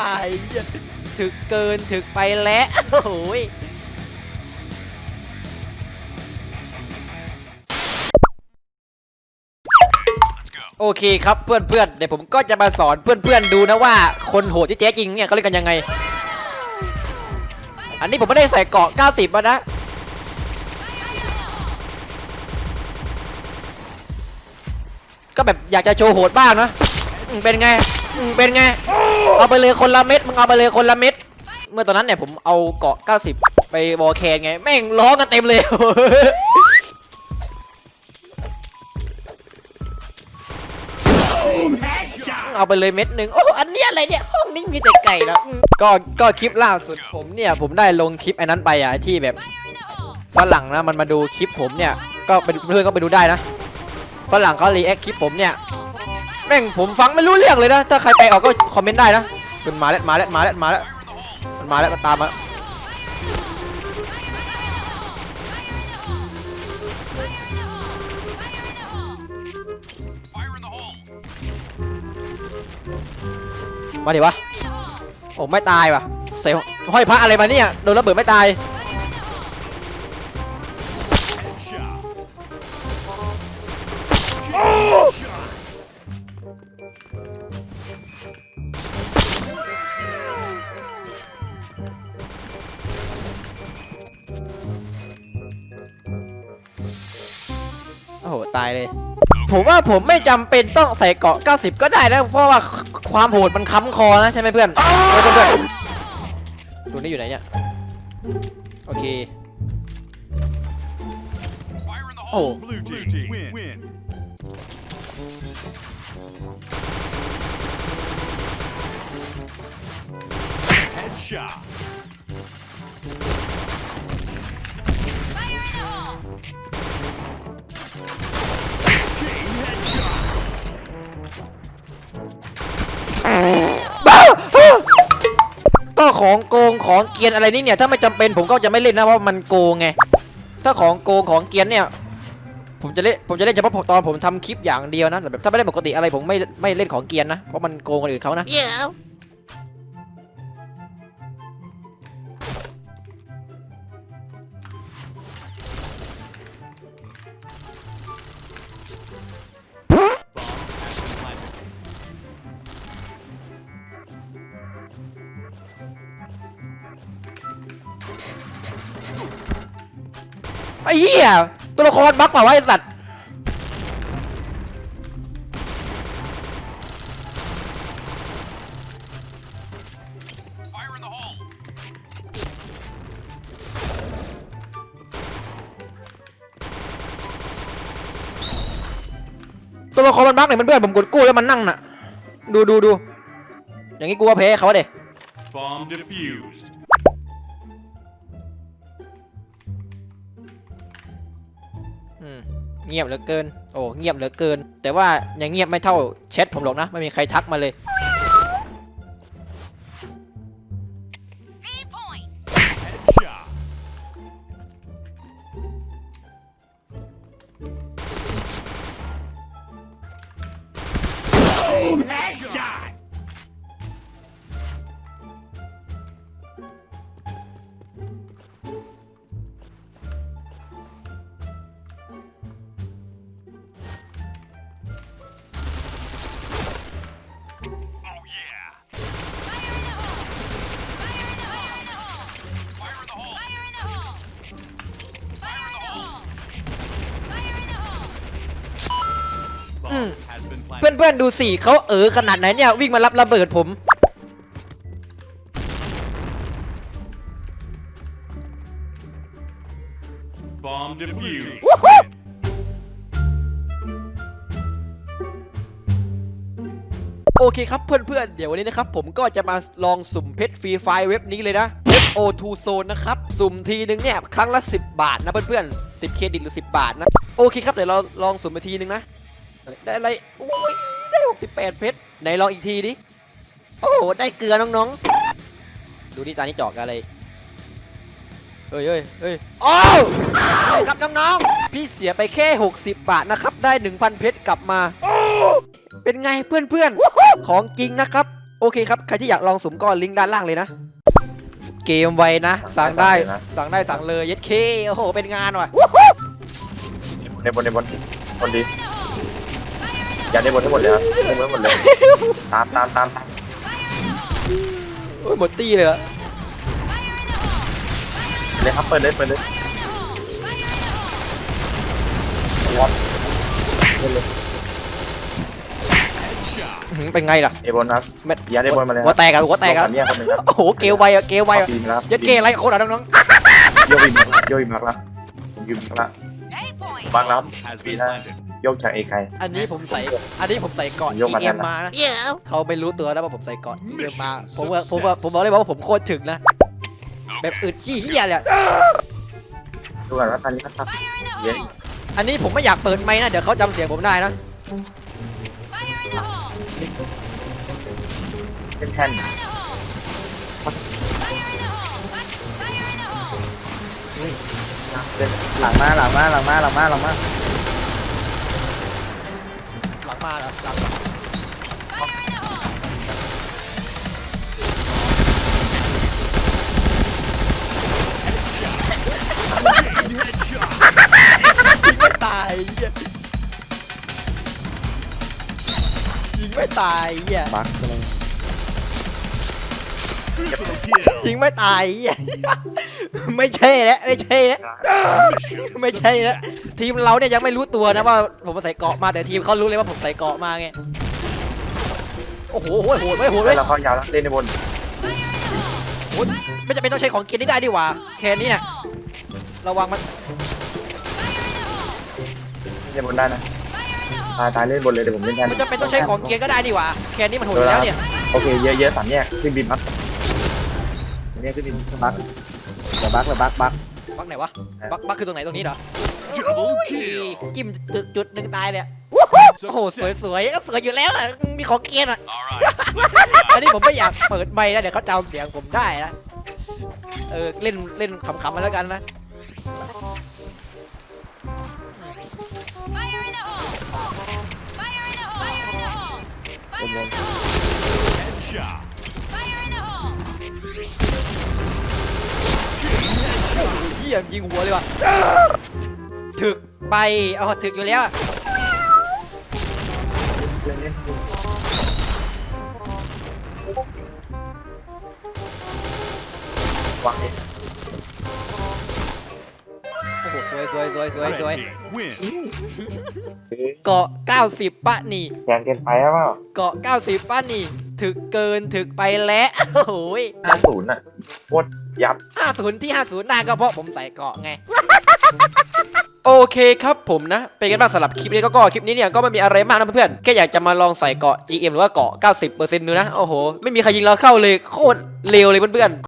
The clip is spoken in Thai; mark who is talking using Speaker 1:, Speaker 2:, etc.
Speaker 1: ตายเหี้ยถึกเกินถึกไปแล้วโอ้ยโอเคครับเพื่อนๆเดี๋ยวผมก็จะมาสอนเพื่อนๆดูนะว่าคนโหดที่แท้จริงเนี่ยเขาเล่นกันยังไง อันนี้ผมไม่ได้ใส่เกาะ 90มานะ ก็แบบอยากจะโชว์โหดบ้างนะอืมเป็นไง อืมเป็นไง เอาไปเลยคนละเม็ด มึงเอาไปเลยคนละเม็ด เมื่อตอนนั้นเนี่ยผมเอาเกาะ 90 ไปวอลแคนไง แม่งร้องกันเต็มเลย เอาไปเลยเม็ดหนึ่งโอ้อันเนี้ยอะไรเนี่ยห้องนี้มีแต่ไก่นะอืมก็ก็คลิปล่าสุดผมเนี่ยผมได้ลงคลิปไอ้นั้นไปอะที่แบบฝรั่งนะมันมาดูคลิปผมเนี่ยก็เป็นเพื่อนก็ไปดูได้นะฝรั่งเขารีแอคคลิปผมเนี่ย แม่งผมฟังไม่รู้เรื่องเลยนะ ถ้าใครไปออกก็คอมเมนต์ได้นะมันมาแล้วมาแล้วมาแล้วมาแล้วมันมาแล้วมันตามมาวมาดิวะโอ้ไม่ตายวะใส่ห้อยพระอะไรมาเนี่ยโดนระเบิดไม่ตาย ตายเลย ผมว่าผมไม่จำเป็นต้องใส่เกาะ 90 ก็ได้นะ เพราะว่าความโหดมันค้ำคอนะใช่ไหมเพื่อนเพื่อนเพื่อนตัวนี้อยู่ไหนเนี่ย โอเค โอ้ ของโกงของเกียนอะไรนี่เนี่ยถ้าไม่จำเป็นผมก็จะไม่เล่นนะเพราะมันโกงไงถ้าของโกงของเกียนเนี่ยผมจะเล่นผมจะเล่นเฉพาะตอนผมทำคลิปอย่างเดียวนะแบบถ้าไม่ได้ปกติอะไรผมไม่ไม่เล่นของเกียนนะเพราะมันโกงคนอื่นเขานะ อ้เหี้ยตัวละครบักเปล่าวะไอ้สัตว์ตัวละครมันบักเนี่ยมันเพื่อนผมกดกู้แล้วมันนั่งน่ะ ดูดูดูอย่างงี้กูว่าแพ้เขาเด็
Speaker 2: Bomb defused.
Speaker 1: เงียบเหลือเกิน โอ้เงียบเหลือเกิน แต่ว่ายังเงียบไม่เท่าแชทผมหรอกนะ ไม่มีใครทักมาเลย เพื่อน
Speaker 2: planted.
Speaker 1: เพื่อนๆดูสิเขาเออขนาดไหนเนี่ยวิ่งมารับระเบิดผม
Speaker 2: Bomb defused.
Speaker 1: โอเคครับเพื่อนๆ เดี๋ยววันนี้นะครับ ผมก็จะมาลองสุ่มเพชรฟรีไฟล์เว็บนี้เลยนะ FO2 Zone นะครับ สุ่มทีนึงเนี่ย ครั้งละ 10 บาทนะเพื่อนๆ 10 เครดิตหรือ 10 บาทนะ โอเคครับ เดี๋ยวเราลองสุ่มไปทีนึงนะ ได้อะไรโอ้ยได้ 68 เพชรไหนลองอีกทีดิ โอ้โห ได้เกลือน้องๆ ดูนี่ตานี่จอกอะไรเฮ้ยเฮ้ยเฮ้ยโอ้าวได้ครับน้องๆ พี่เสียไปแค่ 60 บาทนะครับ ได้ 1,000 เพชรกลับมา เป็นไงเพื่อนๆ ของจริงนะครับ โอเคครับ ใครที่อยากลองสุ่มก็ลิงก์ด้านล่างเลยนะ เกมไวนะ สั่งได้ สั่งได้สั่งเลย เย็ดเค โอ้โห เป็นงานว่ะ
Speaker 3: ในบนในบนบนดี อย่าในบนทั้งหมดเลยครับในบนทั้งหมดเลย ตามตามตามตาม
Speaker 1: โอ้ยหมดตี้เลยอะ
Speaker 3: เลยครับเปิดเลยเปิดเลยวอตเล่นเลย
Speaker 1: อื้อหือเป็นไงล่ะ
Speaker 3: เอบนครับ
Speaker 1: แม่
Speaker 3: อย่าในบนมาเลยค
Speaker 1: หัว
Speaker 3: รับ
Speaker 1: แตกอะหัวแตกอะ
Speaker 3: ลงเนี่ยคนหนึ่งครับ
Speaker 1: โอ้โหเกลไวอะเกลไวอะ
Speaker 3: ปีนแล้วครับ
Speaker 1: เย็ดเคอะไรกับคนอะน้อง
Speaker 3: โยกอิมโยกอิมพักแล้วโยกอิมพักแล้วบางแล้ว
Speaker 2: Has been landed.
Speaker 3: โยกจากเอไค
Speaker 1: ๆอันนี้ผมใส่ อันนี้ผมใส่เกาะ
Speaker 3: ยกมา
Speaker 1: EM
Speaker 3: ทันนะ
Speaker 1: มานะเขาไม่รู้ตัวนะว่าผมใส่เกาะ EM มา ผมว่าผมว่าผมบอกเลยว่าผมโคตรถึงนะ แบบอึดขี้เหี้ยเลยอะ
Speaker 3: ดูก่อนว่าตอนนี้ครับเย็น
Speaker 1: อันนี้ผมไม่อยากเปิดไมค์นะ เดี๋ยวเขาจำเสียงผมได้นะ
Speaker 3: เป็นแท่น
Speaker 4: หลังมาหลังมาหลังมาหลังมาหลังมา
Speaker 1: หลัง มาเหรอหลังยิงไม่ตายเหี้ยยิงไม่ตายเหี้ย
Speaker 4: บักเลย
Speaker 1: ยิงไม่ตายเหี้ยไม่ใช่แล้วไม่ใช่แล้ว
Speaker 2: Mission
Speaker 1: ไม่ใช่แล้ว
Speaker 2: success.
Speaker 1: ทีมเราเนี่ยยังไม่รู้ตัวนะว่าผมใส่เกราะมาแต่ทีมเขารู้เลยว่าผมใส่เกราะมาไงโอ้โหโหดโหดไว้ยโหด
Speaker 3: แล้
Speaker 1: ไว้
Speaker 3: วยเราเข้ายาวแล้วเล่นในบน
Speaker 1: โหดไม่จำเป็นต้องใช้ของเกียร์นี่ได้ดีกว่าแค่นี้เนี่ยระวังมัน
Speaker 3: เล่นบนได้นะตายตายเล่นบนเลยเดี๋ยวผมเล่นแทน
Speaker 1: มันจำเป็นต้องใช้ของเกียร์ก็ได้ดีกว่าแค่นี้มันโหดอยู่แล้วเนี่ย
Speaker 3: โอเคเยอะเยอะสามแยกขึ้นบินครับเนี่ยขึ้นบิน
Speaker 4: บักเดี๋ยวบักเลยบักบัก
Speaker 1: บักไหนวะบักบักคือตรงไหนตรงนี้เหรอ
Speaker 2: Double kill.
Speaker 1: จิ้มจุดจุดหนึ่งตายเลยอะโอ้โหสวยสวยก็สวยอยู่แล้วอะมีของเกียร์อะ
Speaker 2: All right.
Speaker 1: อันนี้ผมไม่อยากเปิดไมค์นะเดี๋ยวเขาจำเสียงผมได้นะ เออเล่นเล่นขำๆมาแล้วกันนะ
Speaker 4: บนบน
Speaker 2: Headshot.
Speaker 1: เหี้ยยิงหัวเลยว่ะถึกไปเอาถึกอยู่แล้ว
Speaker 3: วางเอง
Speaker 1: สวยสวยสวยสวยสวย
Speaker 2: Red team win.
Speaker 1: เกาะ 90ปะนี่
Speaker 3: แกนเกินไปครับเปล่า
Speaker 1: เกาะ 90ปะนี่ ถึกเกินถึกไปแล้วโอ้โหย
Speaker 3: ห้าศูนย์อะโคตรยับ
Speaker 1: 50 ที่ 50ได้ก็เพราะผมใส่เกาะไง โอเคครับผมนะ เป็นกันบ้างสำหรับคลิปนี้ก็ก็คลิปนี้เนี่ยก็ไม่มีอะไรมากนะเพื่อนๆแค่อยากจะมาลองใส่เกาะ GM หรือว่าเกาะ 90%ดูนะ โอ้โห ไม่มีใครยิงเราเข้าเลยโคตรเลวเลยเพื่อนๆ